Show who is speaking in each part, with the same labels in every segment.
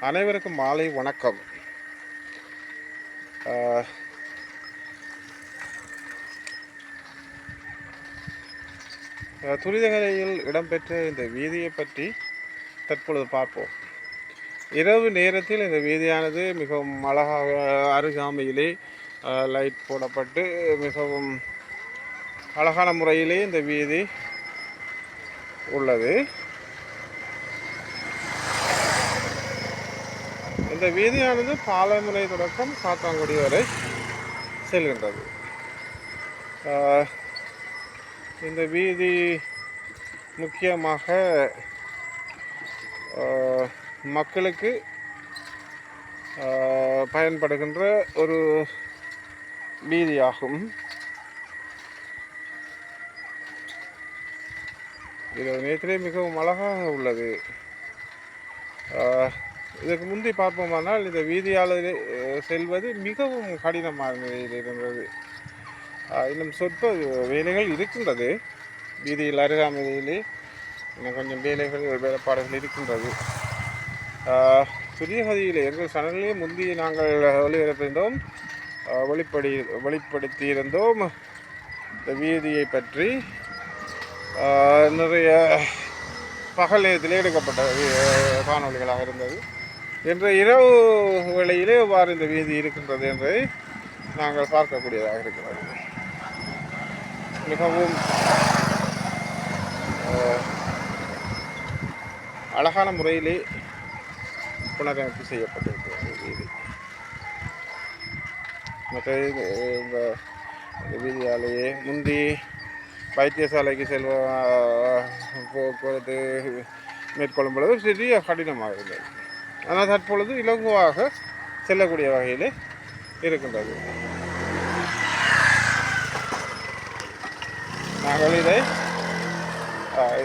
Speaker 1: அனைவருக்கும் மாலை வணக்கம். ஆஹ், துரிதகரையில் இடம்பெற்ற இந்த வீதியை பற்றி தற்பொழுது பார்ப்போம். இரவு நேரத்தில் இந்த வீதியானது மிகவும் அழகாக அருகாமையிலே லைட் போடப்பட்டு மிகவும் அழகான முறையிலே இந்த வீதி உள்ளது. இந்த வீதியானது பாலமுனை தொடக்கம் சாத்தாங்குடி வரை செல்கின்றது. இந்த வீதி முக்கியமாக மக்களுக்கு பயன்படுகின்ற ஒரு வீதியாகும். இது நேற்றிலே மிகவும் அழகாக உள்ளது. இதற்கு முந்தி பார்ப்போமானால் இந்த வீதியால் செல்வது மிகவும் கடினமான நிலையில் இருந்தது. இன்னும் சொற்ப வேலைகள் இருக்கின்றது. வீதியில் அருகாமையிலே இன்னும் கொஞ்சம் வேலைகள் வேலைப்பாடுகள் இருக்கின்றது. ஆஹ், துரியகதியில் எங்கள் சேனலிலே முந்தி நாங்கள் ஒளிபரப்பிருந்தோம் ஆஹ், வெளிப்படி வெளிப்படுத்தியிருந்தோம். இந்த வீதியை பற்றி நிறைய பகல் நேரத்திலே எடுக்கப்பட்ட காணொலிகளாக காணொளிகளாக இருந்தது. இன்று இரவு வேளையிலே எவ்வாறு இந்த வீதி இருக்கின்றது என்பதை நாங்கள் பார்க்கக்கூடியதாக இருக்கிறது. மிகவும் அழகான முறையிலே புனரமைப்பு செய்யப்பட்டிருக்கிறது வீதி. மற்ற இந்த வீதியாலேயே முந்தி வைத்தியசாலைக்கு செல்வ போக்குவரத்து மேற்கொள்ளும் பொழுது சிறிய கடினமாக இருந்தது. ஆனால் தற்பொழுது இலகுவாக செல்லக்கூடிய வகையில் இருக்கின்றது. நாங்கள் இதை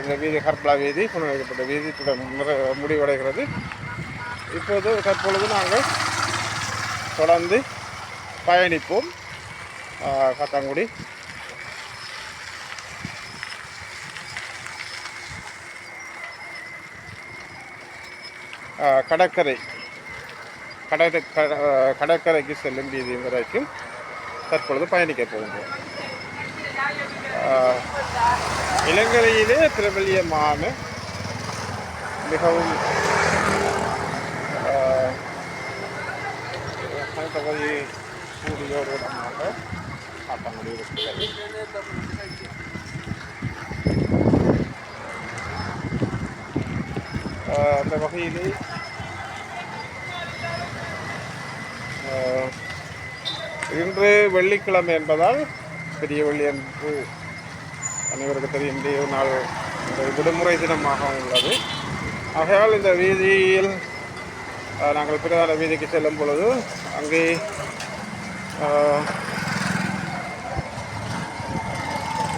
Speaker 1: இந்த வீதி கற்பலா வீதி புனரமைக்கப்பட்ட வீதி முடிவடைகிறது. இப்போது தற்பொழுது நாங்கள் தொடர்ந்து பயணிப்போம். காத்தாங்குடி. கடற்கரை கடற்கரை கட- கடற்கரைக்கு செல்லும் வீதி வரைக்கும் தற்பொழுது பயணிக்க போகின்றோம். இலங்கையிலே இளங்கரையிலே மிகவும் ஆஹ், பகுதி சூரியோடு விதமாக காத்தாங்குடி அந்த வகையிலே இன்று வெள்ளிக்கிழமை என்பதால் பெரிய வெள்ளி என்று அனைவருக்கு தெரியும். நாள் இந்த விடுமுறை தினமாக உள்ளது. ஆகையால் இந்த வீதியில் நாங்கள் பிரதான வீதிக்கு செல்லும் பொழுது அங்கே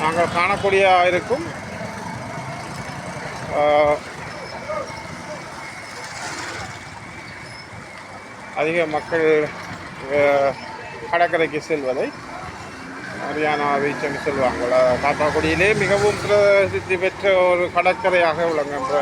Speaker 1: நாங்கள் காணக்கூடிய இருக்கும் அதிக மக்கள் கடற்கரைக்கு செல்வதை. ஹரியானா பீச் என்று சொல்லுவாங்க காத்தாக்குடியிலே மிகவும் பிரசித்தி பெற்ற ஒரு கடற்கரையாக விளங்குகின்ற